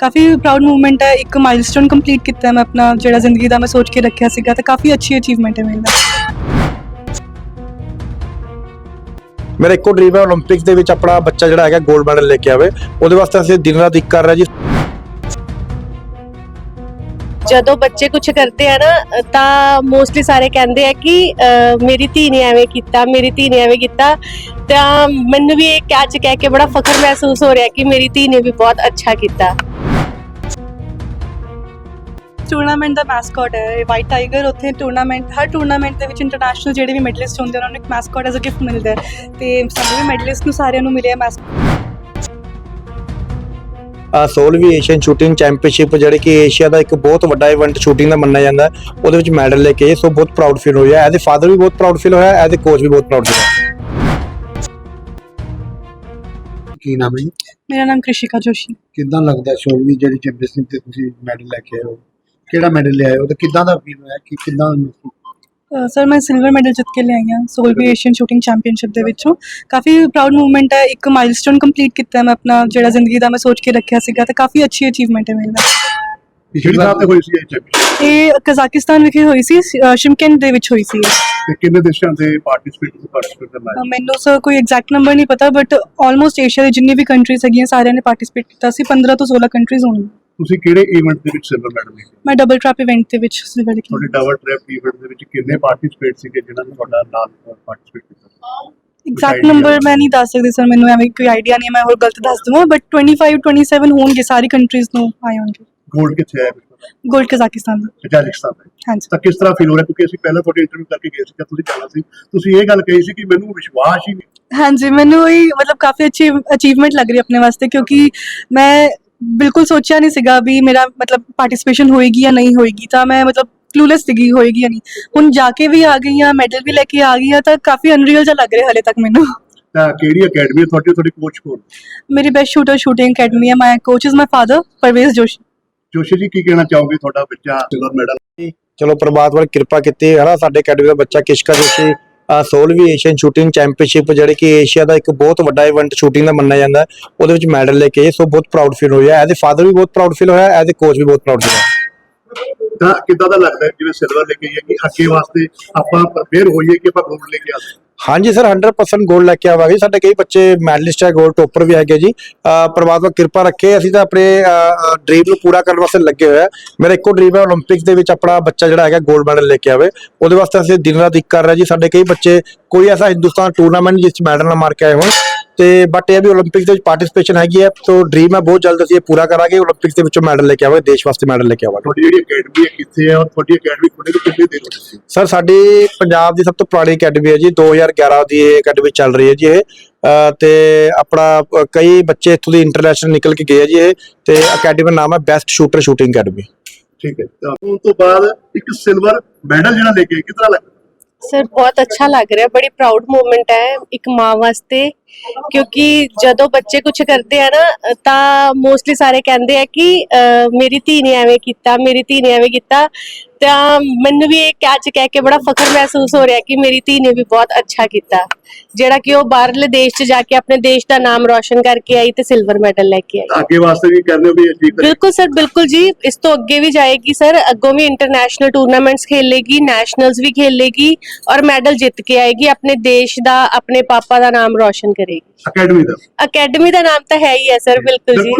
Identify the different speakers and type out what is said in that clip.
Speaker 1: ਕਾਫੀ proud movement ਹੈ ਇੱਕ milestone complete ਕੀਤਾ ਮੈਂ ਆਪਣਾ ਜਿਹੜਾ ਜ਼ਿੰਦਗੀ ਦਾ ਮੈਂ ਸੋਚ ਕੇ ਰੱਖਿਆ ਸੀਗਾ ਤੇ ਕਾਫੀ ਅੱਛੀ ਅਚੀਵਮੈਂਟ ਹੈ ਮੇਰੇ ਨਾਲ
Speaker 2: ਮੇਰਾ ਇੱਕੋ ਡ੍ਰੀਮ ਹੈ 올림픽ਸ ਦੇ ਵਿੱਚ ਆਪਣਾ ਬੱਚਾ ਜਿਹੜਾ ਹੈਗਾ 골ਡ ਮੈਡਲ ਲੈ ਕੇ ਆਵੇ। ਉਹਦੇ ਵਾਸਤੇ ਅਸੀਂ ਦਿਨ ਰਾਤ ਇੱਕ ਕਰ ਰਹੇ ਜੀ।
Speaker 3: ਜਦੋਂ ਬੱਚੇ ਕੁਝ ਕਰਦੇ ਆ ਨਾ ਤਾਂ ਮੋਸਟਲੀ ਸਾਰੇ ਕਹਿੰਦੇ ਆ ਕਿ ਮੇਰੀ ਧੀ ਨੇ ਐਵੇਂ ਕੀਤਾ ਮੇਰੀ ਧੀ ਨੇ ਐਵੇਂ ਕੀਤਾ। ਤਾਂ ਮੈਨੂੰ ਵੀ ਇਹ ਕੈਚ ਕਹਿ ਕੇ ਬੜਾ ਫਖਰ ਮਹਿਸੂਸ ਹੋ ਰਿਹਾ ਕਿ ਮੇਰੀ ਧੀ ਨੇ ਵੀ ਬਹੁਤ ਅੱਛਾ ਕੀਤਾ।
Speaker 1: ਟੂਰਨਾਮੈਂਟ ਦਾ ਮੈਸਕਟ ਹੈ ਵਾਈਟ ਟਾਈਗਰ ਉੱਥੇ ਟੂਰਨਾਮੈਂਟ ਹਰ ਟੂਰਨਾਮੈਂਟ ਦੇ ਵਿੱਚ ਇੰਟਰਨੈਸ਼ਨਲ ਜਿਹੜੇ ਵੀ ਮੈਡਲਿਸਟ ਹੁੰਦੇ ਉਹਨਾਂ ਨੂੰ ਇੱਕ ਮੈਸਕਟ ਐਜ਼ ਅ ਗਿਫਟ ਮਿਲਦਾ ਹੈ ਤੇ ਸਾਨੂੰ ਵੀ ਮੈਡਲਿਸਟ ਨੂੰ ਸਾਰਿਆਂ ਨੂੰ ਮਿਲਿਆ ਮੈਸ
Speaker 2: ਆਹ 16ਵੀਂ ਏਸ਼ੀਅਨ ਸ਼ੂਟਿੰਗ ਚੈਂਪੀਅਨਸ਼ਿਪ ਜਿਹੜੀ ਕਿ ਏਸ਼ੀਆ ਦਾ ਇੱਕ ਬਹੁਤ ਵੱਡਾ ਇਵੈਂਟ ਸ਼ੂਟਿੰਗ ਦਾ ਮੰਨਿਆ ਜਾਂਦਾ ਹੈ ਉਹਦੇ ਵਿੱਚ ਮੈਡਲ ਲੈ ਕੇ ਸੋ ਬਹੁਤ ਪ੍ਰਾਊਡ ਫੀਲ ਹੋਇਆ ਐਜ਼ ਅ ਫਾਦਰ ਵੀ ਬਹੁਤ ਪ੍ਰਾਊਡ ਫੀਲ ਹੋਇਆ ਐਜ਼ ਅ ਕੋਚ ਵੀ ਬਹੁਤ ਪ੍ਰਾਊਡ ਫੀਲ ਹੋਇਆ।
Speaker 4: ਕੀ ਨਾਮ ਹੈ?
Speaker 1: ਮੇਰਾ ਨਾਮ ਕ੍ਰਿਸ਼ਿਕਾ ਜੋਸ਼ੀ।
Speaker 4: ਕਿੱਦਾਂ ਲੱਗਦਾ ਸ਼ੋਲਵੀ ਜਿਹੜੀ ਚੈਂਪੀਅਨਸ਼ਿਪ ਤੇ ਤੁਸੀਂ ਮੈਡਲ ਲੈ ਕੇ ਆਏ ਹੋ? ਕਿਹੜਾ ਮੈਡਲ ਲਿਆਏ ਹੋ ਤੇ ਕਿੱਦਾਂ ਦਾ ਫੀਲ ਹੋਇਆ? ਕਿ ਕਿੱਦਾਂ
Speaker 1: ਸਰ ਮੈਂ ਸਿਲਵਰ ਮੈਡਲ ਜਿੱਤ ਕੇ ਲਿਆਈ ਹਾਂ ਸੋਲਵੀ ਏਸ਼ੀਅਨ ਸ਼ੂਟਿੰਗ ਚੈਂਪੀਅਨਸ਼ਿਪ ਦੇ ਵਿੱਚੋਂ। ਕਾਫੀ ਪ੍ਰਾਊਡ ਮੂਵਮੈਂਟ ਹੈ ਇੱਕ ਮਾਈਲਸਟੋਨ ਕੰਪਲੀਟ ਕੀਤਾ ਹੈ ਮੈਂ ਆਪਣਾ ਜਿਹੜਾ ਜ਼ਿੰਦਗੀ ਦਾ ਮੈਂ ਸੋਚ ਕੇ ਰੱਖਿਆ ਸੀਗਾ ਤੇ ਕਾਫੀ ਅੱਛੀ ਅਚੀਵਮੈਂਟ ਹੈ ਮੇਰੇ ਲਈ
Speaker 4: ਪਿਛਲੀ ਸਾਲ ਤੇ ਹੋਈ ਸੀ ਇਹ ਚੈਂਪੀਅਨਸ਼ਿਪ
Speaker 1: ਇਹ ਕਜ਼ਾਕਿਸਤਾਨ ਵਿਖੇ ਹੋਈ ਸੀ ਸ਼ਿਮਕੈਂਟ ਦੇ ਵਿੱਚ ਹੋਈ ਸੀ ਇਹ।
Speaker 4: ਤੇ ਕਿੰਨੇ ਦੇਸ਼ਾਂ ਦੇ ਪਾਰਟਿਸਿਪੇਟ ਪਾਰਟਿਸਿਪੇਟ ਕਰਨਾ
Speaker 1: ਅ, ਮੈਨੂੰ ਸਰ ਕੋਈ ਐਗਜ਼ੈਕਟ ਨੰਬਰ ਨਹੀਂ ਪਤਾ ਬਟ ਆਲਮੋਸਟ ਏਸ਼ੀਆ ਦੇ ਜਿੰਨੇ ਵੀ ਕੰਟਰੀਜ਼ ਹੈਗੀਆਂ ਸਾਰਿਆਂ ਨੇ ਪਾਰਟਿਸਿਪੇਟ ਕੀਤਾ ਸੀ 15 ਤੋਂ 16 ਕੰਟਰੀਜ਼ ਹੋਣਗੀਆਂ।
Speaker 4: ਤੁਸੀਂ ਕਿਹੜੇ ਇਵੈਂਟ ਦੇ ਵਿੱਚ ਸਿਲਵਰ ਮੈਡਲ ਲਿਆ
Speaker 1: ਮੈਂ ਡਬਲ ਟਰੈਪ ਇਵੈਂਟ ਦੇ ਵਿੱਚ ਸਿਲਵਰ ਲਿਖੀ
Speaker 4: ਤੁਹਾਡੇ ਡਬਲ ਟ੍ਰੈਪ ਇਵੈਂਟ ਦੇ ਵਿੱਚ ਕਿੰਨੇ ਪਾਰਟਿਸਿਪੇਟ ਸੀਗੇ ਜਿਨ੍ਹਾਂ ਨੇ ਤੁਹਾਡਾ ਨਾਮ ਪਾਰਟਿਸਿਪੇਟ ਕੀਤਾ
Speaker 1: ਐਗਜ਼ੈਕਟ ਨੰਬਰ ਮੈਂ ਨਹੀਂ ਦੱਸ ਸਕਦੀ ਸਰ ਮੈਨੂੰ ਐਵੇਂ ਕੋਈ ਆਈਡੀਆ ਨਹੀਂ ਹੈ, ਮੈਂ ਹੋਰ ਗਲਤ ਦੱਸ ਦੂੰਗਾ ਬਟ 25 27 ਹੋਣਗੇ ਸਾਰੀ ਕੰਟਰੀਜ਼ ਨੂੰ ਆਏ ਹੋਣਗੇ।
Speaker 4: 골ਡ ਕਿੱਥੇ ਆਇਆ
Speaker 1: ਗੋਲਡ ਕਜ਼ਾਕਿਸਤਾਨ ਦਾ।
Speaker 4: ਕਜ਼ਾਕਿਸਤਾਨ ਦਾ।
Speaker 1: ਹਾਂਜੀ।
Speaker 4: ਤਾਂ ਕਿਸ ਤਰ੍ਹਾਂ ਫੀਲ ਹੋ ਰਿਹਾ? ਕਿਉਂਕਿ ਅਸੀਂ ਪਹਿਲਾਂ ਤੁਹਾਡੇ ਇੰਟਰਵਿਊ ਕਰਕੇ ਗਏ ਸੀ ਜਦ ਤੁਸੀਂ ਜਾਣਾ ਸੀ ਤੁਸੀਂ ਇਹ ਗੱਲ ਕਹੀ ਸੀ ਕਿ ਮੈਨੂੰ ਵਿਸ਼ਵਾਸ ਹੀ ਨਹੀਂ।
Speaker 1: ਹਾਂਜੀ ਮੈਨੂੰ ਇਹ ਮਤਲਬ ਕਾਫੀ ਅੱਛੀ ਅਚੀਵਮੈਂਟ ਲੱਗ ਰਹੀ ਹੈ ਆਪਣੇ ਵਾਸਤੇ ਕਿਉਂਕਿ ਮੈਂ ਬਿਲਕੁਲ ਸੋਚਿਆ ਨਹੀਂ ਸੀਗਾ ਵੀ ਮੇਰਾ ਮਤਲਬ ਪਾਰਟਿਸਿਪੇਸ਼ਨ ਹੋਏਗੀ ਜਾਂ ਨਹੀਂ ਹੋਏਗੀ ਤਾਂ ਮੈਂ ਮਤਲਬ ਕਲੂਲੈਸ ਸੀਗੀ ਹੋਏਗੀ ਜਾਂ ਨਹੀਂ। ਹੁਣ ਜਾ ਕੇ ਵੀ ਆ ਗਈ ਹਾਂ ਮੈਡਲ ਵੀ ਲੈ ਕੇ ਆ ਗਈ ਹਾਂ ਤਾਂ ਕਾਫੀ ਅਨਰੀਅਲ ਜਿਹਾ ਲੱਗ ਰਿਹਾ ਹਲੇ ਤੱਕ ਮੈਨੂੰ।
Speaker 4: ਤਾਂ ਕਿਹੜੀ ਅਕੈਡਮੀ ਹੈ ਤੁਹਾਡੀ ਤੁਹਾਡੇ ਕੋਚ ਕੋਲ
Speaker 1: ਮੇਰੀ ਬੈਸਟ ਸ਼ੂਟਰ ਸ਼ੂਟਿੰਗ ਅਕੈਡਮੀ ਹੈ my coach is my father Parvez Joshi
Speaker 4: Joshi ji ਕੀ ਕਹਿਣਾ ਚਾਹੋਗੇ ਤੁਹਾਡਾ ਬੱਚਾ? ਸਿਲਵਰ ਮੈਡਲ
Speaker 2: ਚਲੋ ਪ੍ਰਮਾਤਮਾ ਨੇ ਕਿਰਪਾ ਕੀਤੀ ਹੈ ਨਾ ਸਾਡੇ ਅਕੈਡਮੀ ਦਾ ਬੱਚਾ ਕਿਸ਼ਕਾ ਜੋਸ਼ੀ। 16ਵੀਂ ਏਸ਼ੀਅਨ ਸ਼ੂਟਿੰਗ ਚੈਂਪੀਅਨਸ਼ਿਪ ਜਿਹੜੀ ਕਿ ਏਸ਼ੀਆ ਦਾ ਇੱਕ ਬਹੁਤ ਵੱਡਾ ਇਵੈਂਟ ਸ਼ੂਟਿੰਗ ਦਾ ਮੰਨਿਆ ਜਾਂਦਾ ਹੈ, ਉਹਦੇ ਵਿੱਚ ਮੈਡਲ ਲੈ ਕੇ ਸੋ ਬਹੁਤ ਪ੍ਰਾਊਡ ਫੀਲ ਹੋਇਆ ਐਜ਼ ਅ ਫਾਦਰ ਵੀ ਬਹੁਤ ਪ੍ਰਾਊਡ ਫੀਲ ਹੋਇਆ ਐਜ਼ ਅ ਕੋਚ ਵੀ ਬਹੁਤ ਪ੍ਰਾਊਡ ਹੋਇਆ।
Speaker 4: ਤਾਂ ਕਿੱਦਾਂ ਦਾ ਲੱਗਦਾ ਜਿਵੇਂ ਸਿਲਵਰ ਲੈ ਕੇ ਆਈਏ ਕਿ ਅੱਗੇ ਵਾਸਤੇ ਆਪਾਂ ਪ੍ਰਪੇਅਰ ਹੋਈਏ ਕਿ ਆਪਾਂ 골ਡ ਲੈ ਕੇ ਆ ਸਕੀਏ?
Speaker 2: ਹਾਂਜੀ ਸਰ 100% ਗੋਲਡ ਲੈ ਕੇ ਆਵਾਂਗੇ। ਸਾਡੇ ਕਈ ਬੱਚੇ ਮੈਡਲਿਸਟ ਹੈ ਗੋਲਡ ਟੋਪਰ ਵੀ ਹੈਗੇ ਜੀ। ਪ੍ਰਮਾਤਮਾ ਕਿਰਪਾ ਰੱਖੇ, ਅਸੀਂ ਤਾਂ ਆਪਣੇ ਡ੍ਰੀਮ ਨੂੰ ਪੂਰਾ ਕਰਨ ਵਾਸਤੇ ਲੱਗੇ ਹੋਏ ਆ। ਮੇਰਾ ਇੱਕੋ ਡ੍ਰੀਮ ਹੈ 올림픽ਸ ਦੇ ਵਿੱਚ ਆਪਣਾ ਬੱਚਾ ਜਿਹੜਾ ਹੈਗਾ ਗੋਲਡ ਮੈਡਲ ਲੈ ਕੇ ਆਵੇ। ਉਹਦੇ ਵਾਸਤੇ ਅਸੀਂ ਦਿਨ ਰਾਤ ਇੱਕ ਕਰ ਰਹੇ ਜੀ। ਸਾਡੇ ਕਈ ਬੱਚੇ ਕੋਈ ਐਸਾ ਹਿੰਦੁਸਤਾਨ ਟੂਰਨਾਮੈਂਟ ਜਿਸ ਚ ਮੈਡਲ ਨਾ ਮਾਰ ਕੇ ਆਏ ਹੋਣ। ਤੇ ਬਟ ਇਹ ਵੀ 올림픽 ਦੇ ਵਿੱਚ ਪਾਰਟਿਸਿਪੇਸ਼ਨ ਹੈਗੀ ਹੈ ਤੋਂ ਡ੍ਰੀਮ ਹੈ ਬਹੁਤ ਜਲਦ ਅਸੀਂ ਇਹ ਪੂਰਾ ਕਰਾਂਗੇ 올림픽 ਦੇ ਵਿੱਚੋਂ ਮੈਡਲ ਲੈ ਕੇ ਆਵਾਂਗੇ ਦੇਸ਼ ਵਾਸਤੇ ਮੈਡਲ ਲੈ ਕੇ ਆਵਾਂਗੇ।
Speaker 4: ਤੁਹਾਡੀ ਜਿਹੜੀ ਅਕੈਡਮੀ ਹੈ ਕਿੱਥੇ ਹੈ ਔਰ ਤੁਹਾਡੀ ਅਕੈਡਮੀ ਖੁੱਲ੍ਹੇ ਕਿੰਨੇ ਦਿਨ ਹੋ ਗਏ
Speaker 2: ਸਰ ਸਾਡੀ ਪੰਜਾਬ ਦੀ ਸਭ ਤੋਂ ਪੁਰਾਣੀ ਅਕੈਡਮੀ ਹੈ ਜੀ 2011 ਦੀ ਇਹ ਅਕੈਡਮੀ ਚੱਲ ਰਹੀ ਹੈ ਜੀ ਇਹ। ਤੇ ਆਪਣਾ ਕਈ ਬੱਚੇ ਇੱਥੋਂ ਦੀ ਇੰਟਰਨੈਸ਼ਨਲ ਨਿਕਲ ਕੇ ਗਏ ਜੀ ਇਹ ਤੇ ਅਕੈਡਮੀ ਦਾ ਨਾਮ ਹੈ ਬੈਸਟ ਸ਼ੂਟਰ ਸ਼ੂਟਿੰਗ ਅਕੈਡਮੀ
Speaker 4: ਠੀਕ ਹੈ ਤਾਂ ਉਸ ਤੋਂ ਬਾਅਦ ਇੱਕ ਸਿਲਵਰ ਮੈਡਲ ਜਿਹੜਾ ਲੈ ਕੇ ਕਿਤਨਾ ਲੱਗਾ
Speaker 3: ਸਰ ਬਹੁਤ ਅੱਛਾ ਲੱਗ ਰਿਹਾ ਬੜੀ ਪ੍ਰਾਊਡ ਮੂਵਮੈਂਟ ਹੈ ਇੱਕ ਮਾਂ ਵਾਸਤੇ ਕਿਉਂਕਿ ਜਦੋਂ ਬੱਚੇ ਕੁਝ ਕਰਦੇ ਆ ਨਾ ਤਾਂ ਮੋਸਟਲੀ ਸਾਰੇ ਕਹਿੰਦੇ ਆ ਕਿ ਅਹ, ਮੇਰੀ ਧੀ ਨੇ ਐਵੇਂ ਕੀਤਾ ਮੇਰੀ ਧੀ ਨੇ ਐਵੇਂ ਕੀਤਾ ਤਾਂ ਮੈਨੂੰ ਵੀ ਇਹ ਅੱਜ ਕਹਿ ਕੇ ਬੜਾ ਫਖਰ ਮਹਿਸੂਸ ਹੋ ਰਿਹਾ ਕਿ ਮੇਰੀ ਧੀ ਨੇ ਵੀ ਬਹੁਤ ਅੱਛਾ ਕੀਤਾ। ਜਿਹੜਾ ਕਿ ਉਹ ਬਾਹਰਲੇ ਦੇਸ਼ 'ਚ ਜਾ ਕੇ ਆਪਣੇ ਦੇਸ਼ ਦਾ ਨਾਮ ਰੌਸ਼ਨ ਕਰਕੇ ਆਈ ਤੇ ਸਿਲਵਰ ਮੈਡਲ ਲੈ ਕੇ ਆਈ।
Speaker 4: ਅੱਗੇ ਵਾਸਤੇ ਵੀ ਹੋ ਵੀ ਅਚੀਵ
Speaker 3: ਬਿਲਕੁਲ ਸਰ ਬਿਲਕੁਲ ਜੀ। ਇਸ ਤੋਂ ਅੱਗੇ ਵੀ ਜਾਏਗੀ ਸਰ। ਅੱਗੋਂ ਵੀ ਇੰਟਰਨੈਸ਼ਨਲ ਟੂਰਨਾਮੈਂਟਸ ਖੇਲੇਗੀ ਨੈਸ਼ਨਲਸ ਵੀ ਖੇਲੇਗੀ ਔਰ ਮੈਡਲ ਜਿੱਤ ਕੇ ਆਏਗੀ। ਆਪਣੇ ਦੇਸ਼ ਦਾ ਆਪਣੇ ਪਾਪਾ ਦਾ ਨਾਮ ਰੌਸ਼ਨ ਕਰੇਗੀ।
Speaker 4: ਅਕੈਡਮੀ ਦਾ।
Speaker 3: ਅਕੈਡਮੀ ਦਾ ਨਾਮ ਤਾਂ ਹੈ ਹੀ ਹੈ ਸਰ ਬਿਲਕੁਲ ਜੀ।